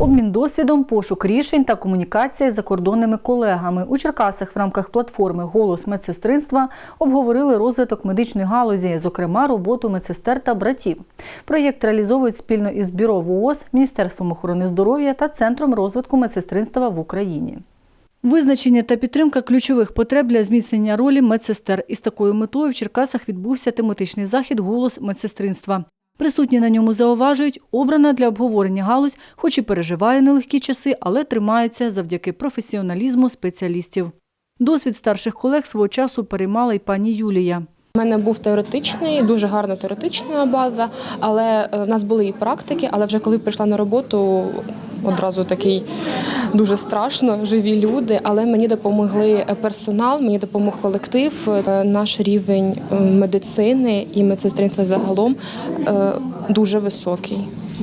Обмін досвідом, пошук рішень та комунікація з закордонними колегами. У Черкасах в рамках платформи Голос медсестринства обговорили розвиток медичної галузі, зокрема роботу медсестер та братів. Проєкт реалізовують спільно із бюро ВООЗ, Міністерством охорони здоров'я та Центром розвитку медсестринства в Україні. Визначення та підтримка ключових потреб для зміцнення ролі медсестер. Із такою метою в Черкасах відбувся тематичний захід Голос медсестринства. Присутні на ньому зауважують, обрана для обговорення галузь, хоч і переживає нелегкі часи, але тримається завдяки професіоналізму спеціалістів. Досвід старших колег свого часу переймала й пані Юлія. У мене був теоретичний, дуже гарна теоретична база, але е, в нас були і практики. Але вже коли прийшла на роботу, одразу такий дуже страшно, живі люди. Але мені допомогли персонал, мені допомог колектив. Е, Наш рівень е, медицини і медсестринства загалом е, дуже високий,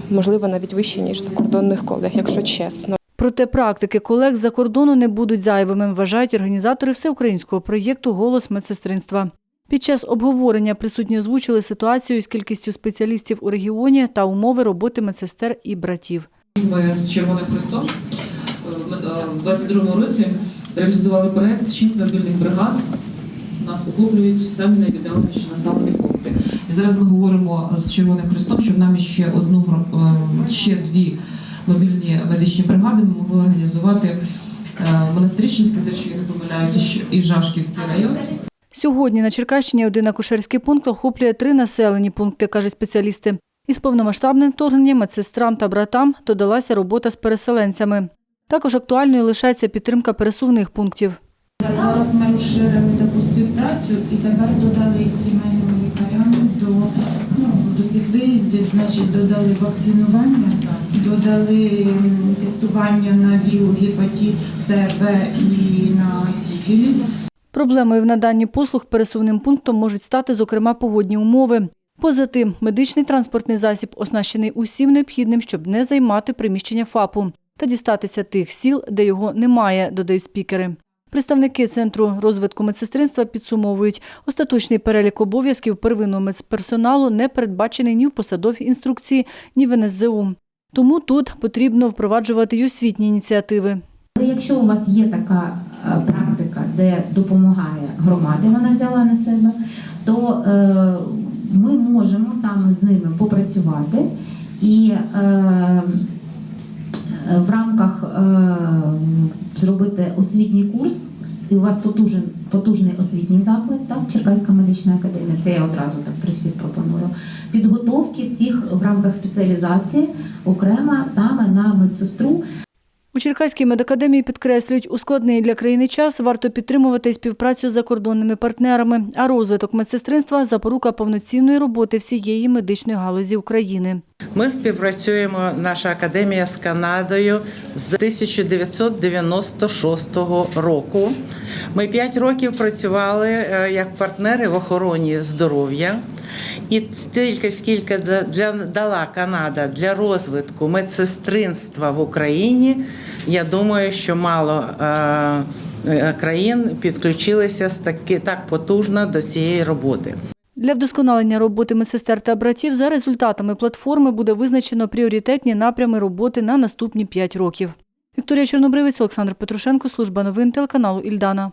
можливо, навіть вищий ніж закордонних колег, якщо чесно. Проте практики колег з-за кордону не будуть зайвими, вважають організатори всеукраїнського проєкту Голос медсестринства. Під час обговорення присутні озвучили ситуацію з кількістю спеціалістів у регіоні та умови роботи медсестер і братів. Ми з Червоним Христом е, в 22-му році реалізували проект «Шість мобільних бригад. Нас охоплюють самі найвіддаленіші населені пункти. І зараз ми говоримо з Червоним Христом, щоб нам ще одну е, ще дві мобільні медичні бригади ми могли організувати е, Монастирищенський, якщо я не помиляюся, і Жашківський район. Сьогодні на Черкащині один акушерський пункт охоплює три населені пункти, кажуть спеціалісти. Із повномасштабним вторгненням медсестрам та братам додалася робота з переселенцями. Також актуальною лишається підтримка пересувних пунктів. Зараз ми розширили таку співпрацю і тепер додали і сімейним лікарям до, ну, до цих виїздів, значить, додали вакцинування, додали тестування на ВІЛ, гепатит С, Б і на сіфіліс. Проблемою в наданні послуг пересувним пунктом можуть стати, зокрема, погодні умови. Поза тим, медичний транспортний засіб оснащений усім необхідним, щоб не займати приміщення ФАПу та дістатися тих сіл, де його немає, додають спікери. Представники Центру розвитку медсестринства підсумовують, остаточний перелік обов'язків первинного медперсоналу не передбачений ні в посадовій інструкції, ні в НСЗУ. Тому тут потрібно впроваджувати й освітні ініціативи. Якщо у вас є така е, практика, де допомагає громаді, вона взяла на себе, то е, ми можемо саме з ними попрацювати і е, е, в рамках е, зробити освітній курс. І у вас потужен, потужний освітній заклад, так, Черкаська медична академія, це я одразу так при всіх пропоную. Підготовки цих в рамках спеціалізації окремо саме на медсестру У Черкаській медакадемії підкреслюють, у складний для країни час варто підтримувати співпрацю з закордонними партнерами, а розвиток медсестринства – запорука повноцінної роботи всієї медичної галузі України. Ми співпрацюємо, наша академія з Канадою з 1996 року. Ми п'ять років працювали е, як партнери в охороні здоров'я. І стільки, скільки для дала Канада для розвитку медсестринства в Україні, я думаю, що мало е, е, країн підключилися таки так потужно до цієї роботи. Для вдосконалення роботи медсестер та братів за результатами платформи буде визначено пріоритетні напрями роботи на наступні 5 років. Вікторія Чорнобривець, Олександр Петрушенко, служба новин телеканалу Ільдана.